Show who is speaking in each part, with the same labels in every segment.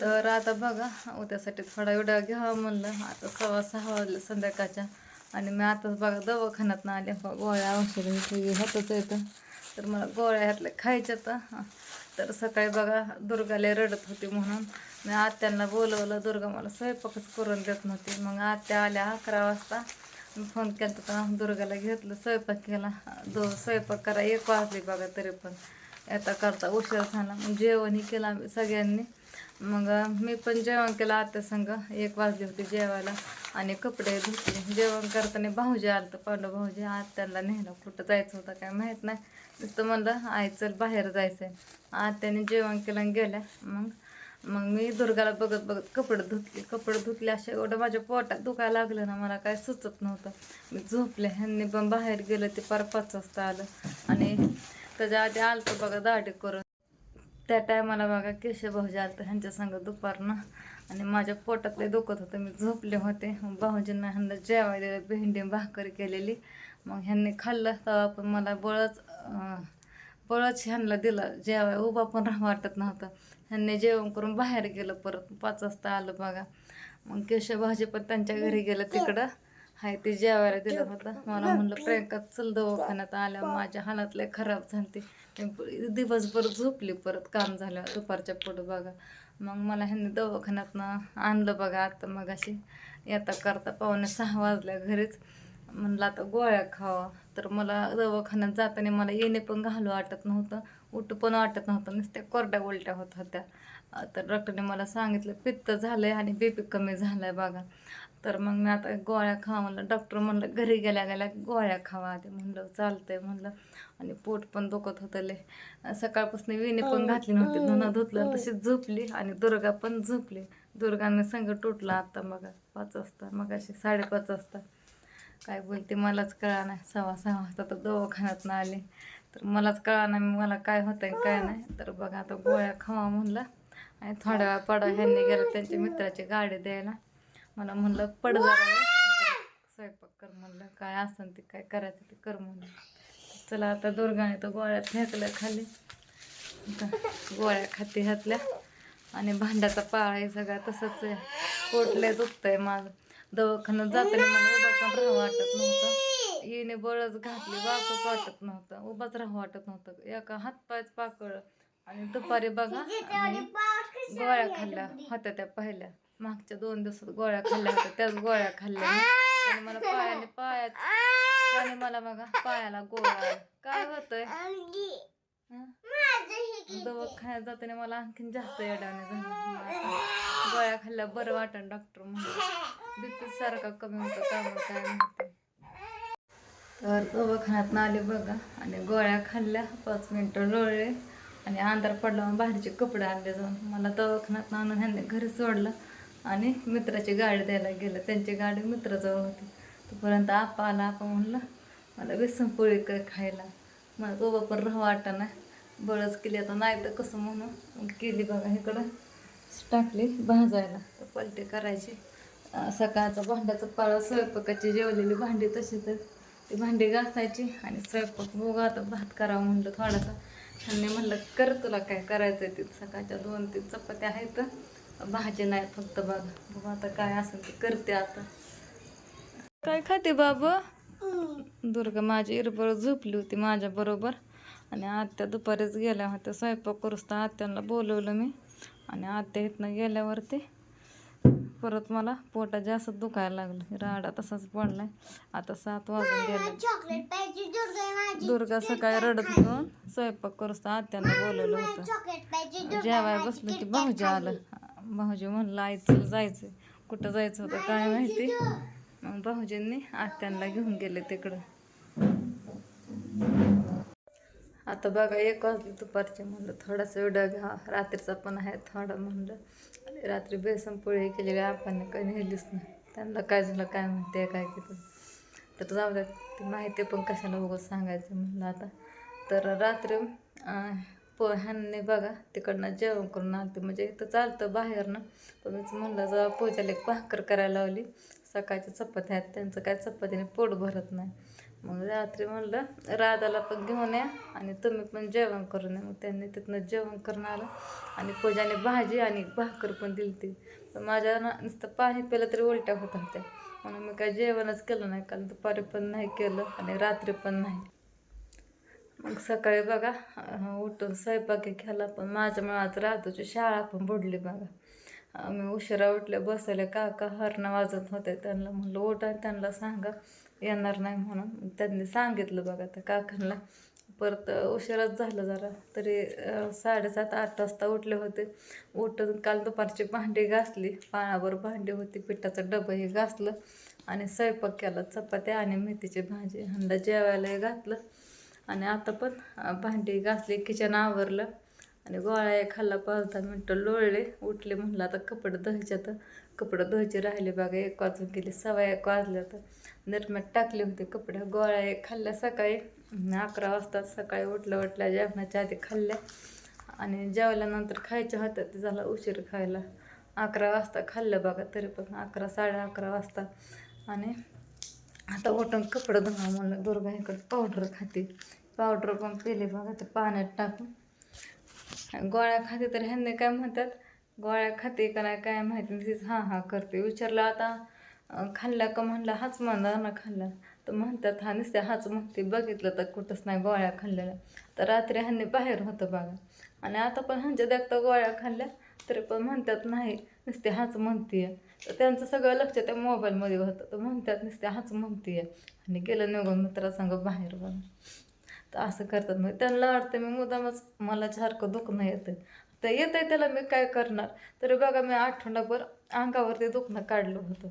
Speaker 1: तर आता बघा उद्यासाठी थोडा वेळ घ्यावा म्हणलं. आता सव्वा सहा वाजलं संध्याकाळच्या. आणि मी आताच बघा दवाखान्यात आले. गोळ्या औषध होतच येतं तर मला गोळ्या ह्यातल्या खायच्या तर तर सकाळी बघा दुर्गाला रडत होती म्हणून मी आत्यांना बोलवलं. दुर्गा मला स्वयंपाकच करून देत नव्हती. मग आत्या आल्या अकरा वाजता. मी फोन केला तर दुर्गाला घेतलं स्वयंपाक केला. दो स्वयंपाक करा एक वाजली बघा तरी पण. येता करता उशीर झाला. मग जेवणही केलं आम्ही सगळ्यांनी. मग मी पण जेवण केलं आता संग. एक वाजली होती जेवायला आणि कपडे धुतले. जेवण करताना भाऊजी आलं तर पांडव भाऊजी आत्याला नेलं कुठं जायचं होतं काय माहीत नाही. नुसतं म्हणलं आई चल बाहेर जायचं आहे आत्याने जेवण केलं आणि गेल्या. मग मग मी दुर्गाला बघत बघत कपडे धुतले. कपडे धुतले असे एवढं माझ्या पोटात दुखायला लागलं ना मला काय सुचत नव्हतं. मी झोपले. ह्यांनी पण बाहेर गेलं ते पार पाच वाजता आलं. आणि त्याच्या आधी आलं तर बघा दाढी करून. त्या टायमाला बघा केशव भाऊजी आलं ह्यांच्या संग दुपारनं. आणि माझ्या पोटातले दुखत होतं मी झोपले होते. भाऊजींना ह्यांना जेवाय दिलं भेंडी भाकरी केलेली. मग ह्यांनी खाल्लं तेव्हा पण मला बळच बळच ह्यांना दिलं. जेवाय उभा पण राहा वाटत नव्हतं. ह्यांनी जेवण करून बाहेर गेलं परत. पाच वाजता आलं बघा. मग केशव भाऊजी पण त्यांच्या घरी गेलं तिकडं. हाय ते जेवायला दिलं होतं. मला म्हणलं प्रियंका चल दवाखान्यात आल्या माझ्या हालात लय खराब झाली मी दिवसभर झोपली परत काम झालं दुपारच्या पुढं बघा. मग मला ह्यांनी दवाखान्यातनं आणलं बघा आता मग अशी येता करता पावणे सहा वाजल्या घरीच. म्हणलं आता गोळ्या खावा. तर मला दवाखान्यात जाताना मला येणे पण घालू वाटत नव्हतं. उठू पण वाटत नव्हतं. नुसत्या कोरड्या उलट्या होत होत्या. तर डॉक्टरने मला सांगितलं पित्त झालंय आणि बीपी कमी झालाय बघा. तर मग मी आता गोळ्या खावा म्हणलं. डॉक्टर म्हणलं घरी गेल्या गेल्या गोळ्या खावा. आधी म्हणलं चालतंय. म्हणलं. आणि पोट पण दुखत होतं लय. सकाळपासून विणी पण घातली नव्हती. धुणं धुतलं तशीच झोपली आणि दुर्गा पण झोपली. दुर्गाने संग तुटला आता बघा पाच वाजता. मग अशी साडेपाच वाजता. काय बोलते मलाच कळा नाही सव्वा सहा वाजता तर दवाखान्यात आले. तर मलाच कळा नाही मला काय होतंय काय नाही. तर बघा आता गोळ्या खावा म्हणलं. आणि थोड्या वेळा पडा ह्यांनी गेलं त्यांच्या मित्राची गाडी द्यायला. मला म्हणलं पड स्वयंपाक कर म्हणलं काय असन ते काय करायचं ते कर म्हणलं. चला आता दुर्गाने तर गोळ्या फेकल्या खाली. गोळ्या खाते घातल्या. आणि भांड्याचा पाळ आहे सगळा तसंच आहे. पोटले दुखतंय माझं. दवाखान्यात जाताना मला उभा पण राहा वाटत नव्हतं. येणे बळच घातली वाकच वाटत नव्हतं. उभाच राहा वाटत नव्हतं. एका हातपायच पाकळ. आणि दुपारी बघा आणि गोळ्या खाल्ल्या होत्या त्या पहिल्या. मागच्या दोन दिवसात गोळ्या खाल्ल्या होत्या त्याच गोळ्या खाल्ल्या. त्याने मला पायाने पायात त्याने मला बघा पायाला गोळा. काय होतंय? दवाखान्यात जाताना मला आणखीन जास्त येड्याने झालं. गोळ्या खाल्ल्या बरं वाटण डॉक्टर म्हणून. बीपी सारखा कमी होतं त्यामुळे काय माहिती. तर दवाखान्यात आले बघा आणि गोळ्या खाल्ल्या पाच मिनटं लोळले आणि अंधार पडला मग बाहेरचे कपडे आणले जाऊन. मला दवाखान्यात आणून ह्यांनी घरी सोडलं. आणि मित्राची गाडी द्यायला गेलं. त्यांची गाडी मित्राजवळ होती. तोपर्यंत आपा आला आपा म्हणलं मला बेसन पोळी काय खायला. मला तो पण राहा वाटा नाही बळच केली आता नाही तर कसं म्हणून केली बघा इकडं. टाकली भाजायला. तर पलटी करायची. सकाळचं भांड्याचं पाळा स्वयंपाकाची जेवलेली भांडी तशी तर ती भांडी घासायची आणि स्वयंपाक बघू आता भात करावा म्हणलं थोडासा. आणि म्हणलं कर तुला काय करायचं आहे ते सकाळच्या दोन तीन चपात्या आहेत. भाजी नाही फक्त बघा. बघू आता काय असेल ते करते आता. काय खाते बाबा? दुर्गा माझी इरबळ झोपली होती माझ्या बरोबर. आणि आत्या दुपारीच गेल्या होत्या. स्वयंपाक करूस तर आत्यांना बोलवलं मी. आणि आत्या इथनं गेल्यावरती परत मला पोटात जास्त दुखायला लागलं. राडा तसाच पडलाय. आता सात वाजून गेले. दुर्गा सकाळी रडत होऊन स्वयंपाक करूस तर आत्यांना बोलवलं होतं. जेवाय बसलं की भाऊजी आलं. भाऊजी म्हणलं आईचं जायचं कुठं जायचं होतं काय माहिती? मग भाऊजींनी आत्यांना घेऊन गेले तिकडं. आता बघा एक वाजली दुपारचे म्हणलं थोडासा व्हिडिओ घ्या. रात्रीचा पण आहे थोडा म्हणलं. आणि रात्री बेसन पोळी केलेली आपण काही नेलीच नाही. त्यांना काय झालं काय माहिती आहे काय केलं तर जाऊ द्या ती माहिती पण कशाला उगाच सांगायचं म्हणलं आता. तर रात्री पो ह्यांनी बघा तिकडनं जेवण करून आलते म्हणजे इथं चालतं बाहेरनं. पण मीच म्हणलं जेव्हा पूजाला एक भाकर करायला लावली. सकाळच्या चपात्या आहेत त्यांचं काय चपातीने पोट भरत नाही. मग रात्री म्हणलं राधाला पण घेऊन या आणि तुम्ही पण जेवण करून या. मग त्यांनी तिथनं जेवण करून आलं. आणि पूजाने भाजी आणि भाकर पण दिली ती पण माझ्या ना नुसतं पाणी प्यायला तरी उलट्या होत होत्या. म्हणून मी काय जेवणच केलं नाही. कारण दुपारी पण नाही केलं आणि रात्री पण नाही. मग सकाळी बघा उठून स्वयंपाक केला पण माझ्यामुळे आज राहतोची शाळा पण बुडली बघा. आम्ही मी उशिरा उठले बसवले काका हरणं वाजत होते. त्यांना म्हणलं उठा त्यांना सांगा येणार नाही म्हणून. त्यांनी सांगितलं बघा त्या काकांना. परत उशिराच झालं जरा तरी साडेसात आठ वाजता उठले होते. उठून काल दुपारची भांडी घासली. पाण्यावर भांडी होती पिठाचं डबंही घासलं आणि स्वयंपाक केला. चपात्या आणि मेथीची भाजी हंडा जेवायलाही घातलं. आणि आता पण भांडी घासले किचन आवरलं. आणि गोळ्या खाल्ला पाच दहा मिनटं लोळले उठले म्हणलं आता कपडे धुवायचे तर कपडे धुवायचे राहिले बघा एक वाजून गेले सव्वा एक वाजल्या तर निर्म्यात टाकले होते कपडे गोळ्या एक खाल्ल्या सकाळी. अकरा वाजता सकाळी उठल्या उठल्या जेवणाच्या आधी खाल्ल्या. आणि जेवल्यानंतर खायच्या होत्या ते झाला उशीर खायला. अकरा वाजता खाल्लं बघा तरी पण अकरा साडे अकरा वाजता. आणि आता उठून कपडे धुवा म्हणलं दुर्गा इकडं पावडर खाते. पावडर पण पिले बघा ते पाण्यात टाकून. गोळ्या खाते तर ह्यांनी काय म्हणतात गोळ्या खाते का नाही काय माहिती तीच हां हां करते. विचारलं आता खाल्ला का म्हणलं हाच म्हणणार ना खाल्ला. तर म्हणतात हा नुसत्या हाच म्हणते. बघितलं तर कुठंच नाही गोळ्या खाल्लेल्या. तर रात्री ह्यांनी बाहेर होतं बघा. आणि आता पण ह्यांच्या देखता गोळ्या खाल्ल्या तरी पण म्हणतात नाही नुसते हाच म्हणते तर त्यांचं सगळं लक्ष त्या मोबाईलमध्ये होतं. तर म्हणतात नुसते हाच म्हणते आणि गेलं निघून मित्रासंग बाहेर बघा. तर असं करतात. मग त्यांना वाटतं मी मुदामच मला सारखं दुखणं येतं तर येत आहे त्याला मी काय करणार? तरी बघा मी आठवडाभर अंगावरती दुखणं काढलं होतं.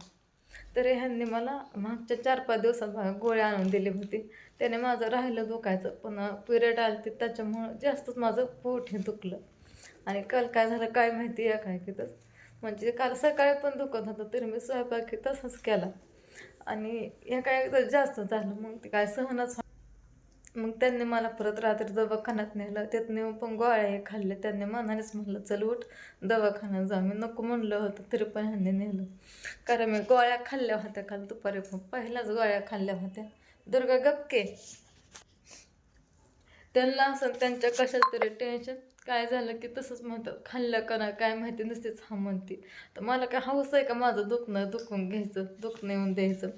Speaker 1: तरी ह्यांनी मला मागच्या चार पाच दिवसात गोळ्या आणून दिली होती. त्याने माझं राहिलं दुखायचं. पण पिरियड आलती ते त्याच्यामुळं जास्तच माझं पोट हे दुखलं. आणि काल काय झालं काय माहिती आहे काय की तसं म्हणजे काल सकाळी पण दुखत होतं तरी मी स्वयंपाकी तसंच केला. आणि हे काय जास्त झालं. मग ते काय सहनच मग त्यांनी मला परत रात्री दवाखान्यात नेलं. त्यात नेऊन पण गोळ्या हे खाल्ले त्यांनी मनानेच म्हणलं चल उठ दवाखान्यात जा. मी नको म्हणलं होतं तरी पण ह्यांनी नेलं. कारण मी गोळ्या खाल्ल्या होत्या काल दुपारी. पण पहिल्याच गोळ्या खाल्ल्या होत्या. दुर्गा गपके त्यांना असं त्यांच्या कशात तरी टेन्शन काय झालं की तसंच म्हणतात खाल्लं का ना काय माहिती नसतेच हा म्हणते. तर मला काय हवंच आहे का माझं दुखणं? दुखून घ्यायचं दुखणं येऊन द्यायचं.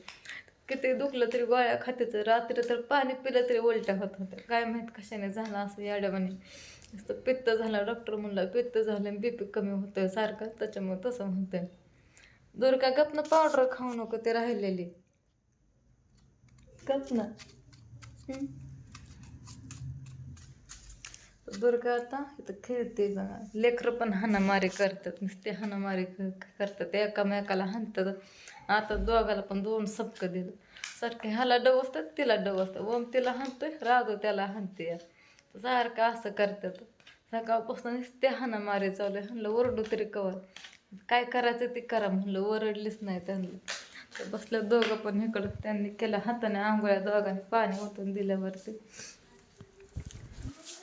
Speaker 1: किती दुखलं तरी गोळ्या खात्याचं रात्री तर पाणी पिलं तरी उलट्या होत होत्या. काय माहीत कशाने झालं असं याड्यावाने नुसतं पित्त झालं डॉक्टर म्हणलं पित्त झालं बी पी कमी होतं सारखं त्याच्यामुळे तसं म्हणतंय. दुर्गा गपनं पावडर खाऊ नको ते राहिलेली. गपनं. दुर्गा आता इथं खेळते बघा. लेकरं पण हाणामारी करतात नुसते हाणामारी करतात एकामेकाला हाणतात. आता दोघाला पण दोन सबकं दिलं. सारखं ह्याला डव असतात तिला डव असतात. ओम तिला हाणतोय राधो त्याला हाणते. सारखं असं करतात. सकाळपासून नुसते मारे चालू आहे. म्हणलं ओरडू तरी कवर काय करायचं ते करा म्हणलं ओरडलीच नाही त्यांना. तर बसल्या दोघं पण इकडं त्यांनी केलं हाताने आंघोळ्या दोघांनी पाणी ओतून दिल्यावरती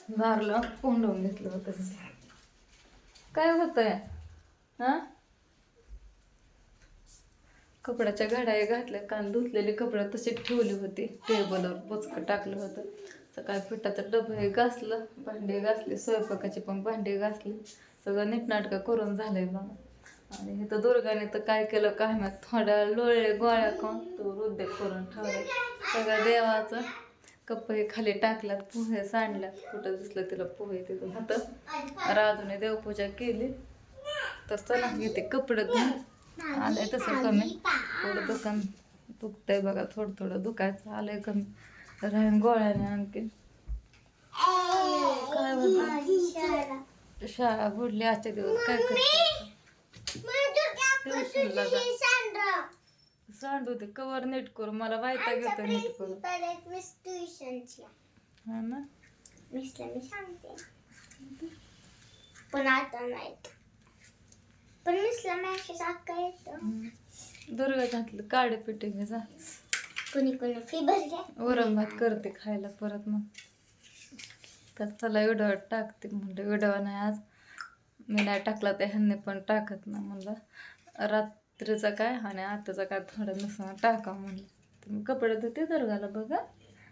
Speaker 1: झारलं कोंडवून घेतलं होतं. काय होतंय? हां? कपड्याच्या घड्या घातल्या कान धुतलेले कपडे तसे ठेवले होते. टेबलवर बचकं टाकलं होतं. सकाळी पिठाचं डबं हे घासलं भांडे घासले स्वयंपाकाचे पण भांडे घासले. सगळं नीटनाटकं करून झालंय बघा. आणि इथं दुर्गाने तर काय केलं काय माहीत थोड्या लोळे गोळ्या खाऊन तो हृदय करून ठेवला सगळ्या देवाचं कप्पे खाली टाकल्यात पोहे सांडल्यात. कुठं दिसलं तिला पोहे तिथं. होतं राजूने देवपूजा केली. तर चला घेते कपडे धुवून आलंय तसं कमी. थोडं दुकान दुखतंय बघा थोडं थोडं दुखायचं आलंय कमी. राहीन गोळ्याने आणखी. काय होतं शाळा बुडली आजच्या दिवस. काय करते? सांडू. ते कवर नीट करू. मला वायता घेतो नीट करू हा ना?
Speaker 2: मिसला मी सांगते. पण आता नाही पण मिसला मी अशी साखर येतं.
Speaker 1: दुर्गा काढे जा.
Speaker 2: कोणी कोणी फी भरल्या
Speaker 1: वरण भात करते खायला परत मग. तर चला व्हिडिओ टाकते म्हणलं व्हिडिओ नाही आज. मी नाही टाकला त्या ह्यांनी पण टाकत ना म्हणलं. रात्रीचा काय आणि आताचा काय थोडं नसं टाका म्हणलं. मी कपडे धुते दुर्गाला बघा.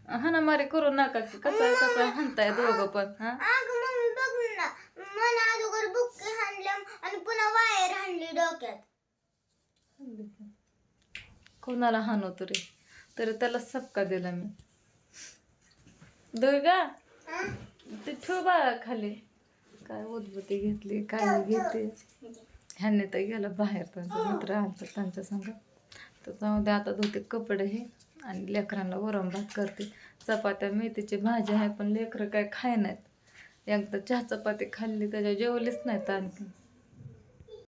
Speaker 1: हाणामारी करू नका की कचा कचा हाणताय दोघं पण हा.
Speaker 2: अगं मम्मी बघ ना. मला अगोदर पुन्हा हाणली डोक्यात.
Speaker 1: कोणाला हाणू तरी. तरी त्याला सबका दिला मी. दुर्गा
Speaker 2: हं?
Speaker 1: ते ठेव बाळा खाली काय उदबत्ती घेतली काय घेते ह्यांनी तर गेलं बाहेर त्यांचे मित्र आणतात त्यांच्या संग. तर जाऊ दे आता धुते कपडे हे आणि लेकरांना वरम भात करते. चपात्या मेथीची भाजी आहे पण लेकरं काय खाय नाहीत. एकदा चहा चपाती खाल्ली त्याच्या जेवलीच नाहीत आणखी.